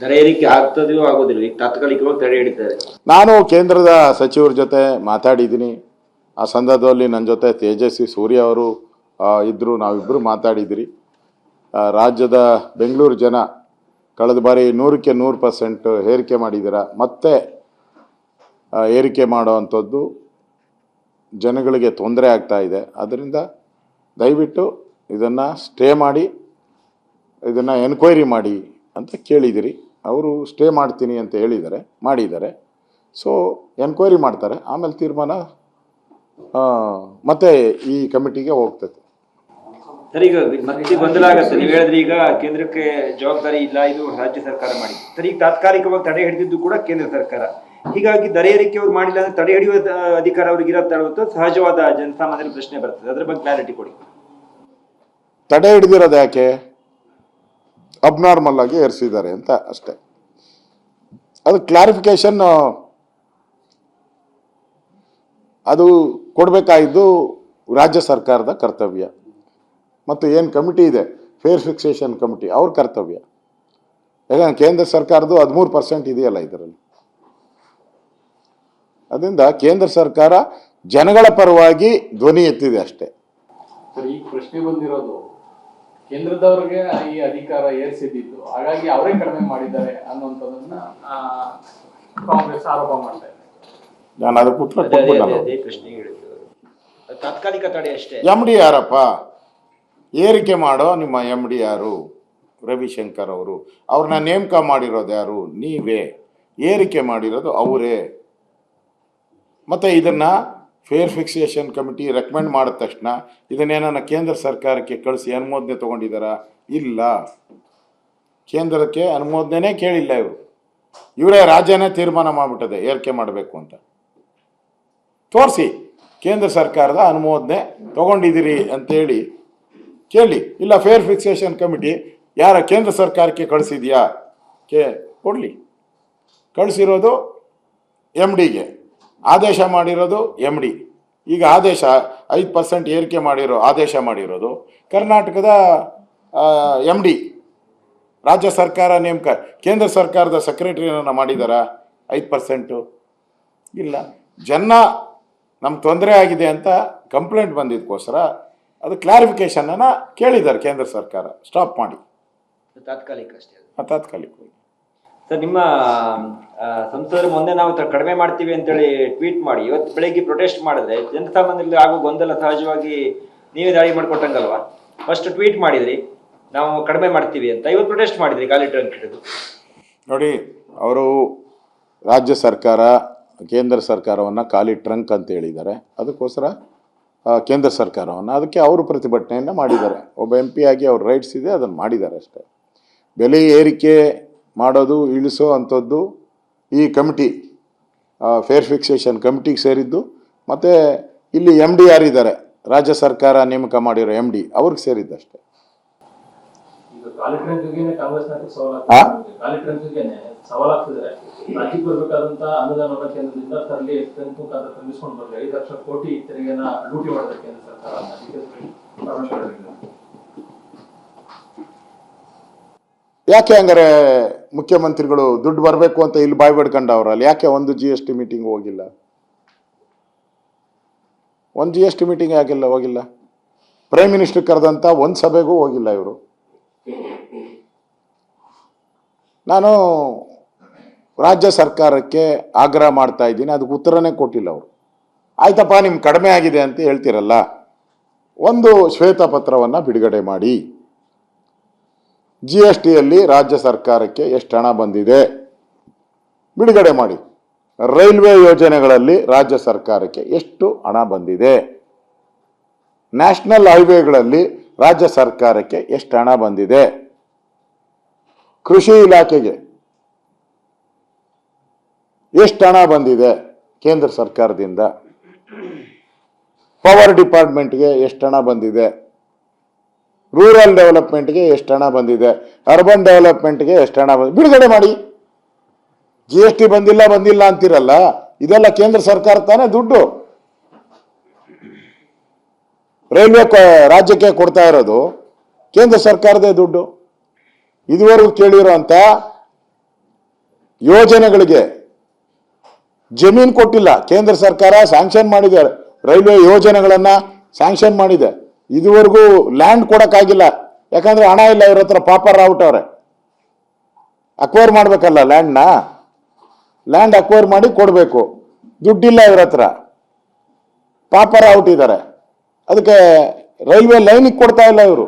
ದರ ಏರಿಕೆ ಆಗ್ತದೆಯೋ ಆಗೋದಿಲ್ಲ. ಈಗ ತಾತ್ಕಾಲಿಕವಾಗಿ ತಡೆ ಹಿಡಿತಾರೆ. ನಾನು ಕೇಂದ್ರದ ಸಚಿವರ ಜೊತೆ ಮಾತಾಡಿದ್ದೀನಿ. ಆ ಸಂದರ್ಭದಲ್ಲಿ ನನ್ನ ಜೊತೆ ತೇಜಸ್ವಿ ಸೂರ್ಯ ಅವರು ಇದ್ದರು ನಾವಿಬ್ಬರು ಮಾತಾಡಿದಿರಿ. ರಾಜ್ಯದ ಬೆಂಗಳೂರು ಜನ ಕಳೆದ ಬಾರಿ ನೂರಕ್ಕೆ ನೂರು ಪರ್ಸೆಂಟ್ ಏರಿಕೆ ಮಾಡಿದ್ದೀರ? ಮತ್ತೆ ಏರಿಕೆ ಮಾಡುವಂಥದ್ದು ಜನಗಳಿಗೆ ತೊಂದರೆ ಆಗ್ತಾ ಇದೆ. ಅದರಿಂದ ದಯವಿಟ್ಟು ಇದನ್ನು ಸ್ಟೇ ಮಾಡಿ, ಇದನ್ನು ಎನ್ಕ್ವೈರಿ ಮಾಡಿ ಅಂತ ಕೇಳಿದಿರಿ. ಅವರು ಸ್ಟೇ ಮಾಡ್ತೀನಿ ಅಂತ ಹೇಳಿದ್ದಾರೆ ಮಾಡಿದ್ದಾರೆ. ಸೊ ಎನ್ಕ್ವೈರಿ ಮಾಡ್ತಾರೆ. ಆಮೇಲೆ ತೀರ್ಮಾನ ಮತ್ತೆ ಈ ಕಮಿಟಿಗೆ ಹೋಗ್ತದೆ. ಸರ್ ಈಗ ಮತ್ತೆ ಗೊಂದಲ ಆಗತ್ತೆ. ನೀವು ಹೇಳಿದ್ರೆ ಈಗ ಕೇಂದ್ರಕ್ಕೆ ಜವಾಬ್ದಾರಿ ಇಲ್ಲ ಇದು ರಾಜ್ಯ ಸರ್ಕಾರ ಮಾಡಿ ಸರ್ ಈಗ ತಾತ್ಕಾಲಿಕವಾಗಿ ತಡೆ ಹಿಡಿದಿದ್ದು ಕೂಡ ಕೇಂದ್ರ ಸರ್ಕಾರ. ಹೀಗಾಗಿ ದರ ಏರಿಕೆ ಅವ್ರು ಮಾಡಿಲ್ಲ ಅಂದ್ರೆ ತಡೆ ಹಿಡಿಯುವ ಅಧಿಕಾರ ಅವ್ರಿಗೆ ಇರತ್ತೆ ಸಹಜವಾದ ಜನಸಾಮಾನ್ಯರ ಪ್ರಶ್ನೆ ಬರ್ತದೆ. ಅದ್ರ ಬಗ್ಗೆ ಕ್ಲಾರಿಟಿ ಕೊಡಿ. ತಡೆ ಹಿಡಿದಿರೋದು ಯಾಕೆ? ಅಬ್ನಾರ್ಮಲ್ ಆಗಿ ಏರಿಸಿದ್ದಾರೆ ಅಂತ ಅಷ್ಟೇ. ಅದು ಕ್ಲಾರಿಫಿಕೇಶನ್ ಅದು ಕೊಡಬೇಕಾಗಿದ್ದು ರಾಜ್ಯ ಸರ್ಕಾರದ ಕರ್ತವ್ಯ. ಮತ್ತು ಏನು ಕಮಿಟಿ ಇದೆ? ಫೇರ್ ಫಿಕ್ಸೇಷನ್ ಕಮಿಟಿ, ಅವ್ರ ಕರ್ತವ್ಯ. ಯಾಕಂದ್ರೆ ಕೇಂದ್ರ ಸರ್ಕಾರದ್ದು ಹದಿಮೂರು ಪರ್ಸೆಂಟ್ ಇದೆಯಲ್ಲ ಇದರಲ್ಲಿ. ಅದರಿಂದ ಕೇಂದ್ರ ಸರ್ಕಾರ ಜನಗಳ ಪರವಾಗಿ ಧ್ವನಿ ಎತ್ತಿದೆ ಅಷ್ಟೇ. ಈಗ ಪ್ರಶ್ನೆ ಬಂದಿರೋದು ಕೇಂದ್ರದವ್ರಿಗೆ ಈ ಅಧಿಕಾರ ಏರ್ಸಿದ್ದು ಹಾಗಾಗಿ ಅವರೇ ಕಡಿಮೆ ಮಾಡಿದ್ದಾರೆ ಅನ್ನುವಂಥದ್ದನ್ನ ಆ, ಕಾಂಗ್ರೆಸ್ ಆರೋಪ ಮಾಡ್ತಾ ಇದೆ. ನಾನು ಅದಕ್ಕೆ ಉತ್ತರ ಅದೇ ಪ್ರಶ್ನೆ ತಾತ್ಕಾಲಿಕ ತಡೆ ಅಷ್ಟೇ. ಎಂ ಡಿ ಯಾರಪ್ಪ ಏರಿಕೆ ಮಾಡೋ ನಿಮ್ಮ ಎಂ ಡಿ ಯಾರು ರವಿಶಂಕರ್ ಅವರು. ಅವ್ರನ್ನ ನೇಮಕ ಮಾಡಿರೋದು ಯಾರು? ನೀವೇ. ಏರಿಕೆ ಮಾಡಿರೋದು ಅವರೇ. ಮತ್ತೆ ಇದನ್ನು ಫೇರ್ ಫಿಕ್ಸೇಷನ್ ಕಮಿಟಿ ರೆಕಮೆಂಡ್ ಮಾಡಿದ ತಕ್ಷಣ ಇದನ್ನೇನ ಕೇಂದ್ರ ಸರ್ಕಾರಕ್ಕೆ ಕಳಿಸಿ ಅನುಮೋದನೆ ತೊಗೊಂಡಿದ್ದಾರಾ? ಇಲ್ಲ. ಕೇಂದ್ರಕ್ಕೆ ಅನುಮೋದನೆ ಕೇಳಿಲ್ಲ ಇವರು. ಇವರೇ ರಾಜ್ಯನೇ ತೀರ್ಮಾನ ಮಾಡಿಬಿಟ್ಟದೆ, ಏರಿಕೆ ಮಾಡಬೇಕು ಅಂತ. ತೋರಿಸಿ, ಕೇಂದ್ರ ಸರ್ಕಾರದ ಅನುಮೋದನೆ ತಗೊಂಡಿದ್ದೀರಿ ಅಂತೇಳಿ ಕೇಳಿ. ಇಲ್ಲ ಫೇರ್ ಫಿಕ್ಸೇಷನ್ ಕಮಿಟಿ ಯಾರ ಕೇಂದ್ರ ಸರ್ಕಾರಕ್ಕೆ ಕಳಿಸಿದ್ಯಾ? ಕೇ, ಕೊಡಲಿ. ಕಳಿಸಿರೋದು ಎಂ ಡಿಗೆ ಆದೇಶ ಮಾಡಿರೋದು ಎಂ ಡಿ ಈಗ ಆದೇಶ ಐದು ಪರ್ಸೆಂಟ್ ಏರಿಕೆ ಮಾಡಿರೋ ಆದೇಶ ಮಾಡಿರೋದು. ಕರ್ನಾಟಕದ ಎಂ ಡಿ ರಾಜ್ಯ ಸರ್ಕಾರ ನೇಮಕ ಕೇಂದ್ರ ಸರ್ಕಾರದ ಸೆಕ್ರೆಟರಿಯನ್ನು ಮಾಡಿದಾರ? ಐದು ಪರ್ಸೆಂಟು ಇಲ್ಲ. ಜನ ನಮ್ಗೆ ತೊಂದರೆ ಆಗಿದೆ ಅಂತ ಕಂಪ್ಲೇಂಟ್ ಬಂದಿದ್ದಕ್ಕೋಸ್ಕರ ಅದು ಕ್ಲಾರಿಫಿಕೇಶನನ್ನು ಕೇಳಿದ್ದಾರೆ ಕೇಂದ್ರ ಸರ್ಕಾರ. ಸ್ಟಾಪ್ ಮಾಡಿ. ತಾತ್ಕಾಲಿಕ ಅಷ್ಟೇ ತಾತ್ಕಾಲಿಕ ತಾತ್ಕಾಲಿಕವಾಗಿ. ಸರ್, ನಿಮ್ಮ ಸಂಸದರು ಮೊನ್ನೆ ನಾವು ಕಡಿಮೆ ಮಾಡ್ತೀವಿ ಅಂತೇಳಿ ಟ್ವೀಟ್ ಮಾಡಿ, ಇವತ್ತು ಬೆಳಿಗ್ಗೆ ಪ್ರೊಟೆಸ್ಟ್ ಮಾಡಿದ್ರೆ ಜನಸಾಮಾನ್ಯರಲ್ಲಿ ಆಗೋ ಗೊಂದಲ ಸಹಜವಾಗಿ ನೀವೇ ದಾಳಿ ಮಾಡ್ಕೊಟ್ಟಂಗಲ್ವಾ? ಫಸ್ಟ್ ಟ್ವೀಟ್ ಮಾಡಿದ್ರಿ, ನಾವು ಕಡಿಮೆ ಮಾಡ್ತೀವಿ ಅಂತ, ಇವತ್ತು ಪ್ರೊಟೆಸ್ಟ್ ಮಾಡಿದ್ರಿ ಖಾಲಿ ಟ್ರಂಕ್ ಹಿಡಿದು ನೋಡಿ, ಅವರು ರಾಜ್ಯ ಸರ್ಕಾರ, ಕೇಂದ್ರ ಸರ್ಕಾರವನ್ನು ಖಾಲಿ ಟ್ರಂಕ್ ಅಂತ ಹೇಳಿದ್ದಾರೆ. ಅದಕ್ಕೋಸ್ಕರ ಕೇಂದ್ರ ಸರ್ಕಾರವನ್ನು, ಅದಕ್ಕೆ ಅವರು ಪ್ರತಿಭಟನೆಯನ್ನು ಮಾಡಿದ್ದಾರೆ. ಒಬ್ಬ ಎಂ ಪಿ ಆಗಿ ಅವ್ರ ರೈಟ್ಸ್ ಇದೆ, ಅದನ್ನು ಮಾಡಿದ್ದಾರೆ ಅಷ್ಟೇ. ಬೆಲೆ ಏರಿಕೆ ಮಾಡೋದು ಇಳಿಸೋ ಅಂಥದ್ದು ಈ ಕಮಿಟಿ ಫೇರ್ ಫಿಕ್ಸೇಷನ್ ಕಮಿಟಿಗೆ ಸೇರಿದ್ದು. ಮತ್ತು ಇಲ್ಲಿ ಎಂ ಡಿ ಯಾರಿದ್ದಾರೆ ರಾಜ್ಯ ಸರ್ಕಾರ ನೇಮಕ ಮಾಡಿರೋ ಎಂ ಡಿ ಅವ್ರಿಗೆ ಸೇರಿದ್ದಷ್ಟೇ. ಯಾಕೆ ಹಂಗಾರೆ ಮುಖ್ಯಮಂತ್ರಿಗಳು ದುಡ್ಡು ಬರಬೇಕು ಅಂತ ಇಲ್ಲಿ ಬಾಯ್ ಅಲ್ಲಿ ಯಾಕೆ ಒಂದು ಜಿ ಎಸ್ ಟಿ ಮೀಟಿಂಗ್ ಹೋಗಿಲ್ಲ? ಒಂದು ಜಿ ಎಸ್ ಟಿ ಮೀಟಿಂಗ್ ಆಗಿಲ್ಲ, ಹೋಗಿಲ್ಲ. ಪ್ರೈಮ್ ಮಿನಿಸ್ಟರ್ ಕರೆದಂಥ ಒಂದು ಸಭೆಗೂ ಹೋಗಿಲ್ಲ ಇವರು. ನಾನು ರಾಜ್ಯ ಸರ್ಕಾರಕ್ಕೆ ಆಗ್ರಹ ಮಾಡ್ತಾ ಇದ್ದೀನಿ. ಅದಕ್ಕೆ ಉತ್ತರನೇ ಕೊಟ್ಟಿಲ್ಲ ಅವರು. ಆಯ್ತಪ್ಪ ನಿಮ್ಗೆ ಕಡಿಮೆ ಆಗಿದೆ ಅಂತ ಹೇಳ್ತೀರಲ್ಲ. ಒಂದು ಶ್ವೇತಪತ್ರವನ್ನು ಬಿಡುಗಡೆ ಮಾಡಿ. ಜಿ ಎಸ್ ಟಿಯಲ್ಲಿ ರಾಜ್ಯ ಸರ್ಕಾರಕ್ಕೆ ಎಷ್ಟು ಹಣ ಬಂದಿದೆ? ಬಿಡುಗಡೆ ಮಾಡಿ. ರೈಲ್ವೆ ಯೋಜನೆಗಳಲ್ಲಿ ರಾಜ್ಯ ಸರ್ಕಾರಕ್ಕೆ ಎಷ್ಟು ಹಣ ಬಂದಿದೆ? ನ್ಯಾಷನಲ್ ಹೈವೇಗಳಲ್ಲಿ ರಾಜ್ಯ ಸರ್ಕಾರಕ್ಕೆ ಎಷ್ಟು ಹಣ ಬಂದಿದೆ? ಕೃಷಿ ಇಲಾಖೆಗೆ ಎಷ್ಟು ಹಣ ಬಂದಿದೆ? ಕೇಂದ್ರ ಸರ್ಕಾರದಿಂದ. ಪವರ್ ಡಿಪಾರ್ಟ್ಮೆಂಟ್ಗೆ ಎಷ್ಟು ಹಣ ಬಂದಿದೆ? ರೂರಲ್ ಡೆವಲಪ್ಮೆಂಟ್ಗೆ ಎಷ್ಟು ಹಣ ಬಂದಿದೆ? ಅರ್ಬನ್ ಡೆವಲಪ್ಮೆಂಟ್ಗೆ ಎಷ್ಟು ಹಣ ಬಂದಿದೆ? ಬಿಡುಗಡೆ ಮಾಡಿ. ಜಿ ಎಸ್ ಟಿ ಬಂದಿಲ್ಲ ಬಂದಿಲ್ಲ ಅಂತಿರಲ್ಲ? ಇದೆಲ್ಲ ಕೇಂದ್ರ ಸರ್ಕಾರ ತಾನೇ ದುಡ್ಡು. ರೈಲ್ವೆ ರಾಜ್ಯಕ್ಕೆ ಕೊಡ್ತಾ ಇರೋದು ಕೇಂದ್ರ ಸರ್ಕಾರದೇ ದುಡ್ಡು. ಇದುವರೆಗೂ ಕೇಳಿರೋ ಅಂತ ಯೋಜನೆಗಳಿಗೆ ಜಮೀನು ಕೊಟ್ಟಿಲ್ಲ. ಕೇಂದ್ರ ಸರ್ಕಾರ ಸ್ಯಾಂಕ್ಷನ್ ಮಾಡಿದೆ. ರೈಲ್ವೆ ಯೋಜನೆಗಳನ್ನ ಸ್ಯಾಂಕ್ಷನ್ ಮಾಡಿದೆ. ಇದುವರೆಗೂ ಲ್ಯಾಂಡ್ ಕೊಡೋಕ್ಕಾಗಿಲ್ಲ. ಯಾಕಂದ್ರೆ ಹಣ ಇಲ್ಲ, ಇವ್ರ ಹತ್ರ ಪಾಪರ್ ಅವ್ರೆ ಅಕ್ವೈರ್ ಮಾಡಬೇಕಲ್ಲ ಲ್ಯಾಂಡ್ನ ಲ್ಯಾಂಡ್ ಅಕ್ವೈರ್ ಮಾಡಿ ಕೊಡಬೇಕು. ದುಡ್ಡಿಲ್ಲ ಇವ್ರ ಹತ್ರ. ಪಾಪರ್ ಔಟ್ ಇದ್ದಾರೆ ಅದಕ್ಕೆ ರೈಲ್ವೆ ಲೈನಿಗೆ ಕೊಡ್ತಾ ಇಲ್ಲ ಇವರು.